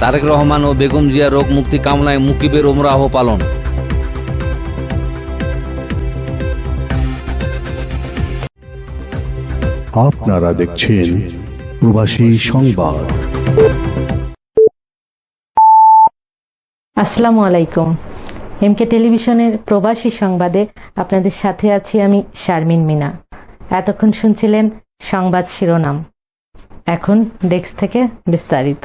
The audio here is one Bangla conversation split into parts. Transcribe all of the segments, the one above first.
তারেক রহমান ও বেগম জিয়া রোগ মুক্তি কামনায় মুকিবের ওমরাহ পালন। আপনারা দেখছেন প্রবাসী সংবাদ। আসসালামু আলাইকুম। এমকে টেলিভিশনের প্রবাসী সংবাদে আপনাদের সাথে আছি আমি শারমিন মিনা। এতক্ষণ শুনছিলেন সংবাদ শিরোনাম। এখন ডেস্ক থেকে বিস্তারিত।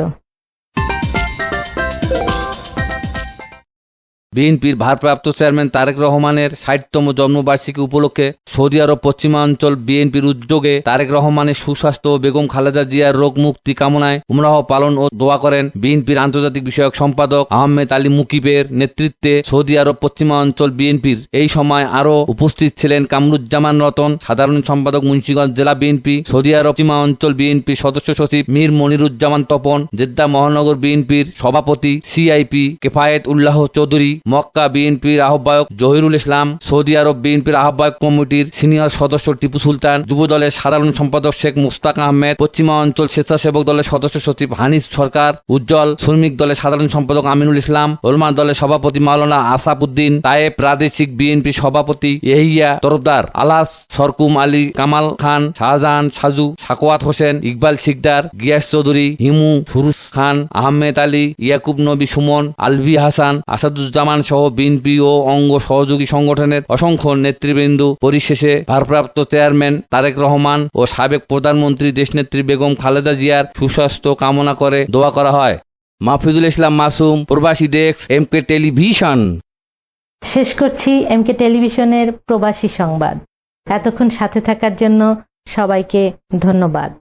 বিএনপির ভারপ্রাপ্ত চেয়ারম্যান তারেক রহমানের ষাটতম জন্মবার্ষিকী উপলক্ষে সৌদি আরব পশ্চিমাঞ্চল বিএনপির উদ্যোগে তারেক রহমানের সুস্বাস্থ্য ও বেগম খালেদা জিয়ার রোগ মুক্তি কামনায় উমরাহ পালন ও দোয়া করেন বিএনপির আন্তর্জাতিক বিষয়ক সম্পাদক আহমেদ আলী মুকিবের নেতৃত্বে সৌদি আরব পশ্চিমাঞ্চল বিএনপির এই সময় আরও উপস্থিত ছিলেন কামরুজ্জামান রতন, সাধারণ সম্পাদক মুন্সিগঞ্জ জেলা বিএনপি, সৌদি আরব পশ্চিমাঞ্চল বিএনপির সদস্য সচিব মীর মনিরুজ্জামান তপন, জেদ্দা মহানগর বিএনপির সভাপতি, সিআইপি, কেফায়েত উল্লাহ চৌধুরী মক্কা বিএনপির আহ্বায়ক জহিরুল ইসলাম, সৌদি আরব বিএনপির আহ্বায়ক কমিটির সিনিয়র সদস্য টিপু সুলতান যুব দলের সাধারণ সম্পাদক শেখ মুস্তাক আহমেদ, পশ্চিমা অঞ্চল স্বেচ্ছাসেবক দলের সদস্য সচিব হানিস সরকার, উজ্জ্বল শ্রমিক দলের সাধারণ সম্পাদক আমিনুল ইসলাম, ওলমা দলের সভাপতি মাওলানা আসাপ উদ্দিন প্রাদেশিক বিএনপি সভাপতি এহিয়া তরফদার আলাস সরকুম আলী কামাল খান, শাহজাহান সাজু, সাকোয়াত হোসেন, ইকবাল শিকদার, গিয়াস চৌধুরী, হিমু সুরুজ খান, আহমেদ আলী, ইয়াকুব নবী সুমন, আলভি হাসান, আসাদুজ্জামান সহ বিএনপি ও অঙ্গ সহযোগী সংগঠনের অসংখ্য নেতৃবৃন্দ, পরিশেষে ভারপ্রাপ্ত চেয়ারম্যান তারেক রহমান ও সাবেক প্রধানমন্ত্রী দেশনেত্রী বেগম খালেদা জিয়ার সুস্বাস্থ্য কামনা করে দোয়া করা হয়। মাহফিজুল ইসলাম মাসুম, প্রবাসী ডেস্ক এম কে টেলিভিশন। শেষ করছি এমকে টেলিভিশনের প্রবাসী সংবাদ। এতক্ষণ সাথে থাকার জন্য সবাইকে ধন্যবাদ।